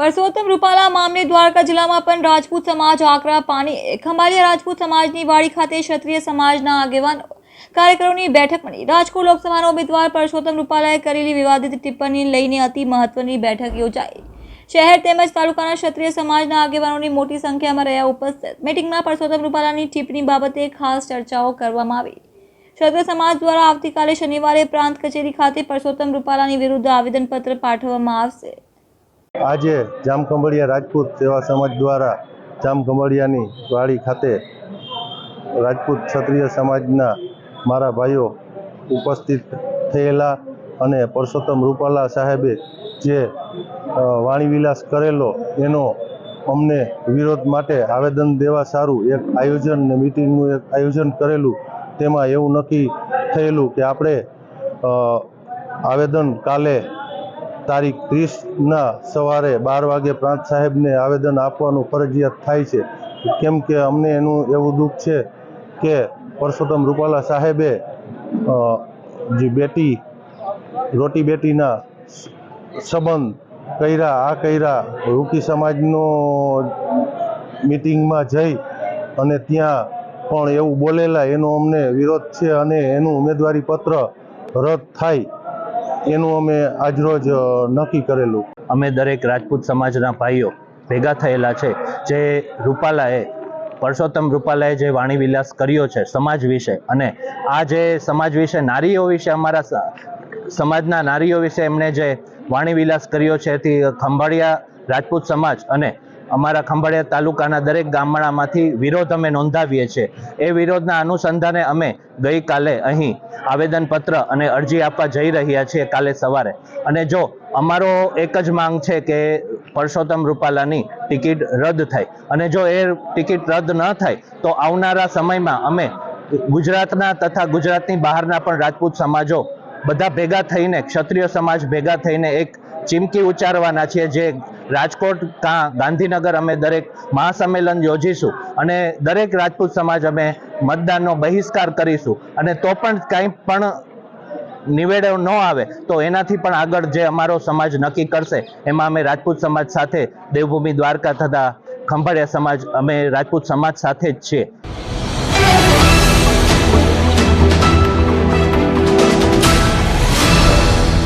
પરસોત્તમ રૂપાલા મામલે દ્વારકા જિલ્લામાં પણ રાજપૂત સમાજ આકરા પાણી, ખંભાળિયા રાજપૂત સમાજની વાડી ખાતે ક્ષત્રિય સમાજના આગેવાન કાર્યકરોની બેઠક મળી. રાજકોટ લોકસભાના ઉમેદવાર પરસોત્તમ રૂપાલાએ કરેલી વિવાદિત ટિપ્પણી લઈને અતિ મહત્વની બેઠક યોજાઈ. શહેર તેમજ તાલુકાના ક્ષત્રિય સમાજના આગેવાનોની મોટી સંખ્યામાં રહ્યા ઉપસ્થિત. મિટિંગમાં પરસોત્તમ રૂપાલાની ટિપ્પણી બાબતે ખાસ ચર્ચાઓ કરવામાં આવી. ક્ષત્રિય સમાજ દ્વારા આવતીકાલે શનિવારે પ્રાંત કચેરી ખાતે પરસોત્તમ રૂપાલાની વિરુદ્ધ આવેદનપત્ર પાઠવવામાં આવશે. આજે જામકંબળિયા રાજપૂત સેવા સમાજ દ્વારા જામકંબળિયાની વાડી ખાતે રાજપૂત ક્ષત્રિય સમાજના મારા ભાઈઓ ઉપસ્થિત થયેલા અને પરસોત્તમ રૂપાલા સાહેબે જે વાણીવિલાસ કરેલો એનો અમને વિરોધ માટે આવેદન દેવા સારું એક આયોજન ને મિટિંગનું એક આયોજન કરેલું, તેમાં એવું નક્કી થયેલું કે આપણે આવેદન કાલે તારીખ ત્રીસના સવારે બાર વાગે પ્રાંત સાહેબને આવેદન આપવાનું ફરજિયાત થાય છે. કેમ કે અમને એનું એવું દુઃખ છે કે પરસોત્તમ રૂપાલા સાહેબે જે બેટી, રોટી બેટીના સંબંધ કર્યા, આ કર્યા, રૂકી સમાજનો મિટિંગમાં જઈ અને ત્યાં પણ એવું બોલેલા, એનો અમને વિરોધ છે અને એનું ઉમેદવારી પત્ર રદ થાય. એનું અમે આજરોજ નક્કી કરેલું. અમે દરેક રાજપૂત સમાજના ભાઈઓ ભેગા થયેલા છે. જે રૂપાલાએ, પરસોત્તમ રૂપાલાએ જે વાણી વિલાસ કર્યો છે સમાજ વિશે અને આ જે સમાજ વિશે, નારીઓ વિશે અમારા સમાજના નારીઓ વિશે એમણે જે વાણી વિલાસ કર્યો છે એથી ખંભાળિયા રાજપૂત સમાજ અને અમારા ખંભાળિયા તાલુકાના દરેક ગામડામાંથી વિરોધ અમે નોંધાવીએ છીએ. એ વિરોધના અનુસંધાને અમે ગઈકાલે અહીં આવેદનપત્ર અને અરજી આપવા જઈ રહ્યા છીએ કાલે સવારે. અને જો અમારો એક જ માંગ છે કે પરસોત્તમ રૂપાલાની ટિકિટ રદ થાય. અને જો એ ટિકિટ રદ ન થાય, તો આવનારા સમયમાં અમે ગુજરાતના તથા ગુજરાતની બહારના પણ રાજપૂત સમાજો બધા ભેગા થઈને, ક્ષત્રિય સમાજ ભેગા થઈને એક ચીમકી ઉચ્ચારવાના છીએ જે રાજકોટ ગાંધીનગર અમે દરેક મહાસંમેલન યોજીશું અને દરેક રાજપૂત સમાજ અમે મતદાનનો બહિષ્કાર કરીશું. અને તો પણ કાંઈ પણ નિવેડો ન આવે તો એનાથી પણ આગળ જે અમારો સમાજ નક્કી કરશે, એમાં અમે રાજપૂત સમાજ સાથે, દેવભૂમિ દ્વારકા થતા ખંભાળિયા સમાજ, અમે રાજપૂત સમાજ સાથે જ છીએ.